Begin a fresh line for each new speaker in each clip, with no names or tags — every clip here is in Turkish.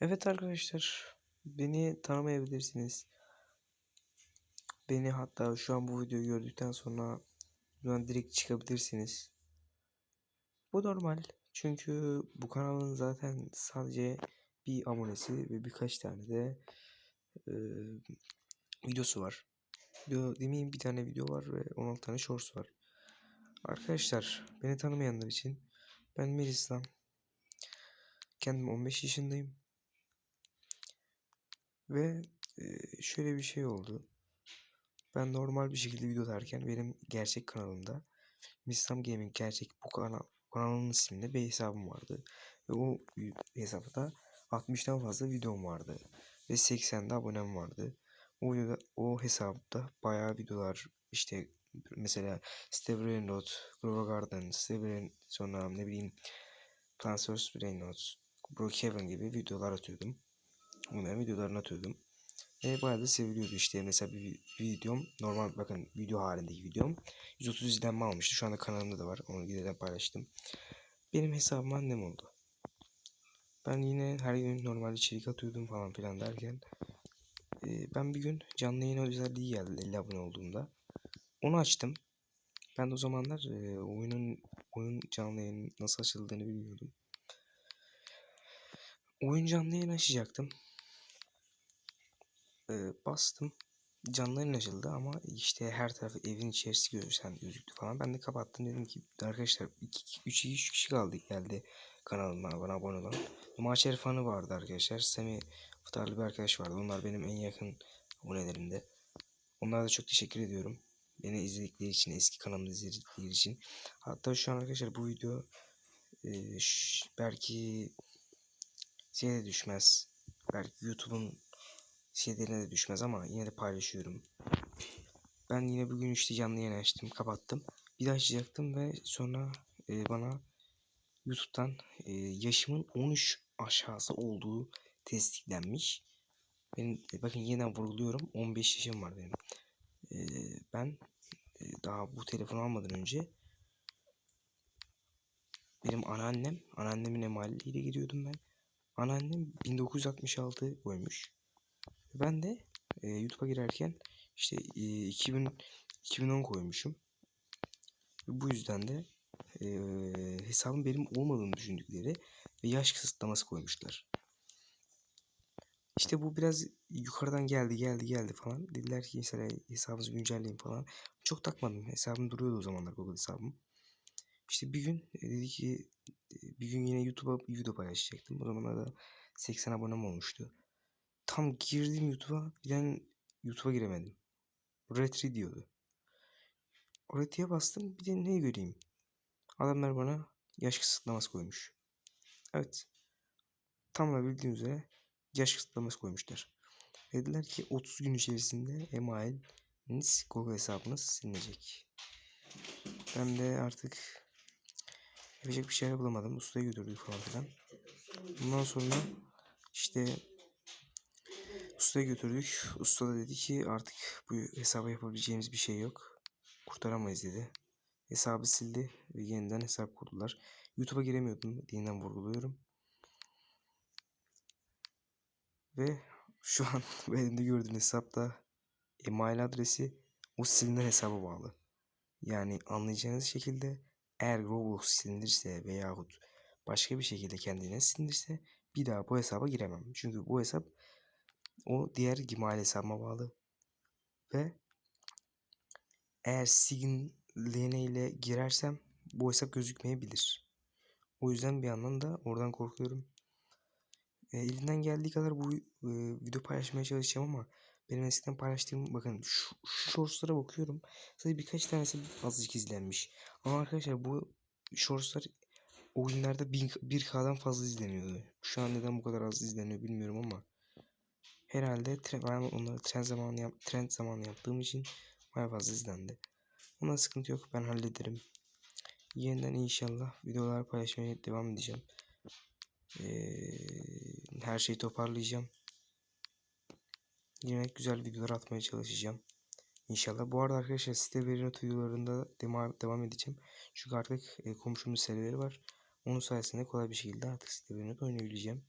Evet arkadaşlar, beni tanımayabilirsiniz. Beni hatta şu an bu videoyu gördükten sonra buradan direkt çıkabilirsiniz. Bu normal. Çünkü bu kanalın zaten sadece bir abonesi ve birkaç tane de e, videosu var. Video demeyeyim bir tane video var ve 16 tane shorts var. Arkadaşlar beni tanımayanlar için ben Melislam. Kendim 15 yaşındayım. Ve şöyle bir şey oldu. Ben normal bir şekilde video atarken benim gerçek kanalımda Mislam Gaming gerçek bu kanal kanalın isminde bir hesabım vardı. Ve o hesapta 60'tan fazla videom vardı. Ve 80'de abonem vardı. O o hesapta bayağı videolar işte mesela Steve Rainroad, Grover Garden, Steve sonra ne bileyim Plants vs. Rainroad, Brookhaven gibi videolar atıyordum. Bunların videolarını atıyordum. Ve bayağı da seviliyordu işte. Mesela bir, videom normal bakın video halindeki videom 130 izlenme almıştı. Şu anda kanalımda da var. Onu giderek paylaştım. Benim hesabım annem oldu. Ben yine her gün normal içerik atıyordum falan filan derken e, ben bir gün canlı yayın özelliği geldi 50 abone olduğumda. Onu açtım. Ben de o zamanlar e, oyunun oyun canlı yayın nasıl açıldığını bilmiyordum. Oyun canlı yayın açacaktım e, bastım. Canların açıldı ama işte her tarafı evin içerisi gözüksen gözüktü falan. Ben de kapattım dedim ki arkadaşlar 2 3 3 kişi kaldı geldi kanalıma bana abone olan. Maç fanı vardı arkadaşlar. Semi Fıtarlı bir arkadaş vardı. Onlar benim en yakın abonelerimde. Onlara da çok teşekkür ediyorum. Beni izledikleri için, eski kanalımı izledikleri için. Hatta şu an arkadaşlar bu video e, belki şeye düşmez. Belki YouTube'un şeylerine de düşmez ama yine de paylaşıyorum. Ben yine bugün işte canlı yayın açtım, kapattım. Bir daha açacaktım ve sonra e, bana YouTube'dan e, yaşımın 13 aşağısı olduğu testiklenmiş. Benim e, bakın yeniden vurguluyorum 15 yaşım var benim. E, ben e, daha bu telefonu almadan önce benim anneannem, anneannemin emaliyle gidiyordum ben. Anneannem 1966 koymuş. Ben de e, YouTube'a girerken işte e, 2000 2010 koymuşum. Bu yüzden de e, hesabım benim olmadığını düşündükleri ve yaş kısıtlaması koymuşlar. İşte bu biraz yukarıdan geldi geldi geldi falan. Dediler ki mesela hesabınızı güncelleyin falan. Çok takmadım. Hesabım duruyordu o zamanlar Google hesabım. İşte bir gün e, dedi ki e, bir gün yine YouTube'a video paylaşacaktım. O zamanlarda 80 abonem olmuştu. Tam girdim YouTube'a. Birden YouTube'a giremedim. Retri diyordu. Retri'ye bastım. Bir de ne göreyim? Adamlar bana yaş kısıtlaması koymuş. Evet. Tam da bildiğiniz üzere yaş kısıtlaması koymuşlar. Dediler ki 30 gün içerisinde emailiniz Google hesabınız silinecek. Ben de artık yapacak bir şey bulamadım. Ustaya götürdük falan filan. Bundan sonra işte Ustaya götürdük. Usta da dedi ki artık bu hesaba yapabileceğimiz bir şey yok. Kurtaramayız dedi. Hesabı sildi ve yeniden hesap kurdular. YouTube'a giremiyordum. Yeniden vurguluyorum. Ve şu an elimde gördüğün hesapta email adresi o silinen hesaba bağlı. Yani anlayacağınız şekilde eğer Roblox silinirse veyahut başka bir şekilde kendine silinirse bir daha bu hesaba giremem. Çünkü bu hesap o diğer Gmail hesabıma bağlı. Ve eğer Sign ile girersem bu hesap gözükmeyebilir. O yüzden bir yandan da oradan korkuyorum. E, elinden geldiği kadar bu e, video paylaşmaya çalışacağım ama benim eskiden paylaştığım bakın şu, şu shortslara bakıyorum. Sadece birkaç tanesi azıcık izlenmiş. Ama arkadaşlar bu shortslar oyunlarda 1K'dan fazla izleniyordu. Şu an neden bu kadar az izleniyor bilmiyorum ama Herhalde ben onları trend zamanı yap trend zamanı yaptığım için bayağı fazla izlendi. Ona sıkıntı yok. Ben hallederim. Yeniden inşallah videolar paylaşmaya devam edeceğim. Ee, her şeyi toparlayacağım. Yine güzel videolar atmaya çalışacağım. İnşallah. Bu arada arkadaşlar site veri not videolarında devam edeceğim. Çünkü artık e, komşumun serileri var. Onun sayesinde kolay bir şekilde artık site veri oynayabileceğim.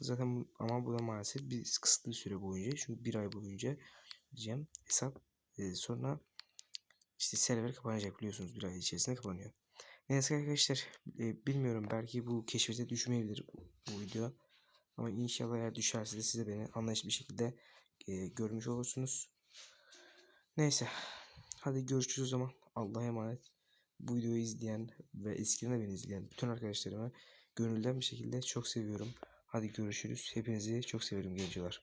Zaten ama bu da maalesef bir kısıtlı süre boyunca. Çünkü bir ay boyunca diyeceğim hesap e, sonra işte server kapanacak biliyorsunuz bir ay içerisinde kapanıyor. Neyse arkadaşlar e, bilmiyorum belki bu keşfete düşmeyebilir bu, bu video. Ama inşallah eğer düşerse de siz de beni anlayışlı bir şekilde e, görmüş olursunuz. Neyse. Hadi görüşürüz o zaman. Allah'a emanet. Bu videoyu izleyen ve eskiden de beni izleyen bütün arkadaşlarıma gönülden bir şekilde çok seviyorum. Hadi görüşürüz. Hepinizi çok seviyorum gençler.